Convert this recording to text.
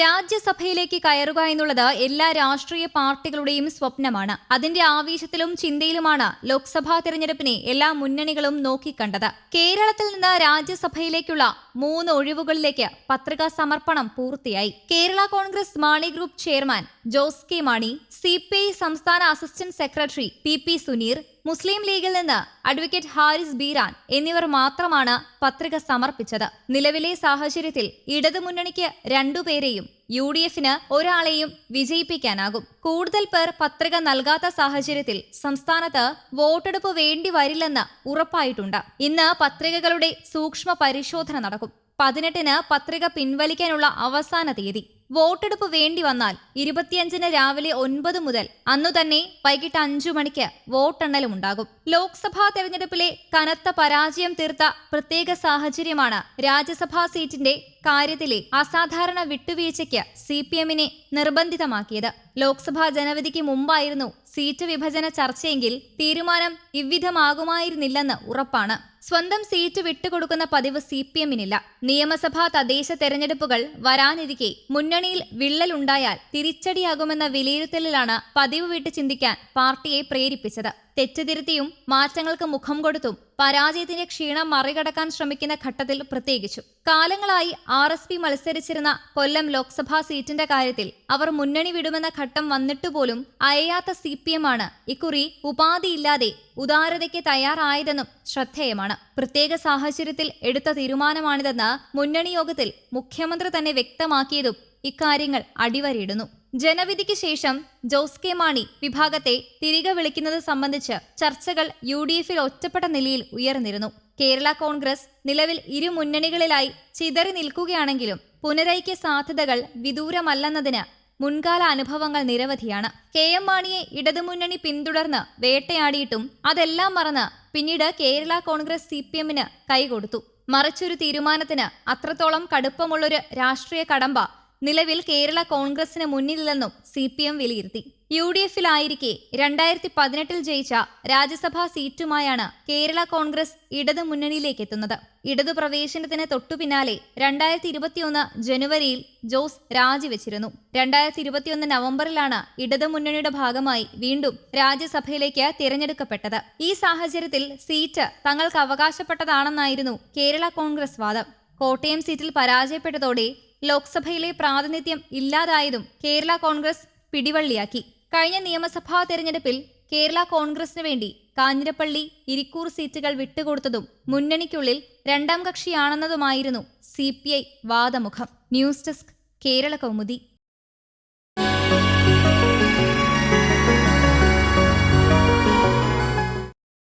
രാജ്യസഭയിലേക്ക് കയറുക എന്നുള്ളത് എല്ലാ രാഷ്ട്രീയ പാർട്ടികളുടെയും സ്വപ്നമാണ്. അതിന്റെ ആവേശത്തിലും ചിന്തയിലുമാണ് ലോക്സഭാ തെരഞ്ഞെടുപ്പിനെ എല്ലാ മുന്നണികളും നോക്കിക്കണ്ടത്. കേരളത്തിൽ നിന്ന് രാജ്യസഭയിലേക്കുള്ള മൂന്ന് ഒഴിവുകളിലേക്ക് പത്രികാ സമർപ്പണം പൂർത്തിയായി. Kerala Congress Mani group chairman Jose K Mani C സംസ്ഥാന assistant secretary P Suneer Muslim ലീഗിൽ നിന്ന് അഡ്വക്കേറ്റ് ഹാരിസ് ബീരാൻ എന്നിവർ മാത്രമാണ് പത്രിക സമർപ്പിച്ചത്. നിലവിലെ സാഹചര്യത്തിൽ ഇടതുമുന്നണിക്ക് രണ്ടുപേരെയും യു ഡി എഫിന് ഒരാളെയും വിജയിപ്പിക്കാനാകും. കൂടുതൽ പേർ പത്രിക നൽകാത്ത സാഹചര്യത്തിൽ സംസ്ഥാനത്ത് വോട്ടെടുപ്പ് വേണ്ടി വരില്ലെന്ന് ഉറപ്പായിട്ടുണ്ട്. ഇന്ന് പത്രികകളുടെ സൂക്ഷ്മ പരിശോധന നടക്കും. പതിനെട്ടിന് പത്രിക പിൻവലിക്കാനുള്ള അവസാന തീയതി. വോട്ടെടുപ്പ് വേണ്ടി വന്നാൽ ഇരുപത്തിയഞ്ചിന് രാവിലെ ഒൻപത് മുതൽ അന്നു തന്നെ വൈകിട്ട് അഞ്ചു മണിക്ക് വോട്ടെണ്ണലും ഉണ്ടാകും ലോക്സഭാ തെരഞ്ഞെടുപ്പിലെ കനത്ത പരാജയം തീർത്ത പ്രത്യേക സാഹചര്യമാണ് രാജ്യസഭാ സീറ്റിന്റെ കാര്യത്തിലെ അസാധാരണ വിട്ടുവീഴ്ചയ്ക്ക് സി പി എമ്മിനെ നിർബന്ധിതമാക്കിയത്. ലോക്സഭാ ജനവിധിക്ക് മുമ്പായിരുന്നു സീറ്റ് വിഭജന ചർച്ചയെങ്കിൽ തീരുമാനം ഇவ்விധമാകുമായിരുന്നില്ലെന്ന് ഉറപ്പാണ്. സ്വന്തം സീറ്റ് വിട്ടുകൊടുക്കുന്ന പതിവ് സി പി എമ്മിനില്ല നിയമസഭാ തദ്ദേശ തെരഞ്ഞെടുപ്പുകൾ വരാനിരിക്കെ മുന്നണിയിൽ വിള്ളലുണ്ടായാൽ തിരിച്ചടിയാകുമെന്ന വിലയിരുത്തലിലാണ് പതിവ് വിട്ട് ചിന്തിക്കാൻ പാർട്ടിയെ പ്രേരിപ്പിച്ചത്. തെറ്റുതിരുത്തിയും മാറ്റങ്ങൾക്ക് മുഖം കൊടുത്തും പരാജയത്തിന്റെ ക്ഷീണം മറികടക്കാൻ ശ്രമിക്കുന്ന ഘട്ടത്തിൽ പ്രത്യേകിച്ചു. കാലങ്ങളായി ആർ എസ് പി മത്സരിച്ചിരുന്ന കൊല്ലം ലോക്സഭാ സീറ്റിന്റെ കാര്യത്തിൽ അവർ മുന്നണി വിടുമെന്ന ഘട്ടം വന്നിട്ടുപോലും അയയാത്ത സി പി എം ആണ്. ഇക്കുറി ഉപാധിയില്ലാതെ ഉദാരതയ്ക്ക് തയ്യാറായതെന്നും ശ്രദ്ധേയമാണ്. പ്രത്യേക സാഹചര്യത്തിൽ എടുത്ത തീരുമാനമാണിതെന്ന് മുന്നണി യോഗത്തിൽ മുഖ്യമന്ത്രി തന്നെ വ്യക്തമാക്കിയതും ഇക്കാര്യങ്ങൾ അടിവരയിടുന്നു. ജനവിധിക്ക് ശേഷം ജോസ് കെ മാണി വിഭാഗത്തെ തിരികെ വിളിക്കുന്നത് സംബന്ധിച്ച് ചർച്ചകൾ യു ഡി എഫിൽ ഒറ്റപ്പെട്ട നിലയിൽ ഉയർന്നിരുന്നു. കേരള കോൺഗ്രസ് നിലവിൽ ഇരു മുന്നണികളിലായി ചിതറി നിൽക്കുകയാണെങ്കിലും പുനരൈക്യ സാധ്യതകൾ വിദൂരമല്ലെന്നതിന് മുൻകാല അനുഭവങ്ങൾ നിരവധിയാണ്. കെ എം മാണിയെ ഇടതുമുന്നണി പിന്തുടർന്ന് വേട്ടയാടിയിട്ടും അതെല്ലാം മറന്ന് പിന്നീട് കേരള കോൺഗ്രസ് സി പി എമ്മിന് കൈകൊടുത്തു. മറിച്ചൊരു തീരുമാനത്തിന് അത്രത്തോളം കടുപ്പമുള്ളൊരു രാഷ്ട്രീയ കടമ്പ നിലവിൽ കേരള കോൺഗ്രസിന് മുന്നിലില്ലെന്നും സി പി എം വിലയിരുത്തി. യു ഡി എഫിലായിരിക്കെ രണ്ടായിരത്തി പതിനെട്ടിൽ ജയിച്ച രാജ്യസഭാ സീറ്റുമായാണ് കേരള കോൺഗ്രസ് ഇടതു മുന്നണിയിലേക്ക് എത്തുന്നത് ഇടതു പ്രവേശനത്തിന് തൊട്ടു പിന്നാലെ രണ്ടായിരത്തി ഇരുപത്തിയൊന്ന് ജനുവരിയിൽ ജോസ് രാജിവെച്ചിരുന്നു. രണ്ടായിരത്തി ഇരുപത്തിയൊന്ന് നവംബറിലാണ് ഇടതു മുന്നണിയുടെ ഭാഗമായി വീണ്ടും രാജ്യസഭയിലേക്ക് തിരഞ്ഞെടുക്കപ്പെട്ടത്. ഈ സാഹചര്യത്തിൽ സീറ്റ് തങ്ങൾക്ക് അവകാശപ്പെട്ടതാണെന്നായിരുന്നു കേരള കോൺഗ്രസ് വാദം. കോട്ടയം സീറ്റിൽ പരാജയപ്പെട്ടതോടെ ലോക്സഭയിലെ പ്രാതിനിധ്യം ഇല്ലാതായതും കേരള കോൺഗ്രസ് പിടിവള്ളിയാക്കി. കഴിഞ്ഞ നിയമസഭാ തെരഞ്ഞെടുപ്പിൽ കേരള കോൺഗ്രസിന് വേണ്ടി കാഞ്ഞിരപ്പള്ളി ഇരിക്കൂർ സീറ്റുകൾ വിട്ടുകൊടുത്തതും മുന്നണിക്കുള്ളിൽ രണ്ടാം കക്ഷിയാണെന്നതുമായിരുന്നു C P I വാദമുഖം. News desk Kerala Kaumudi.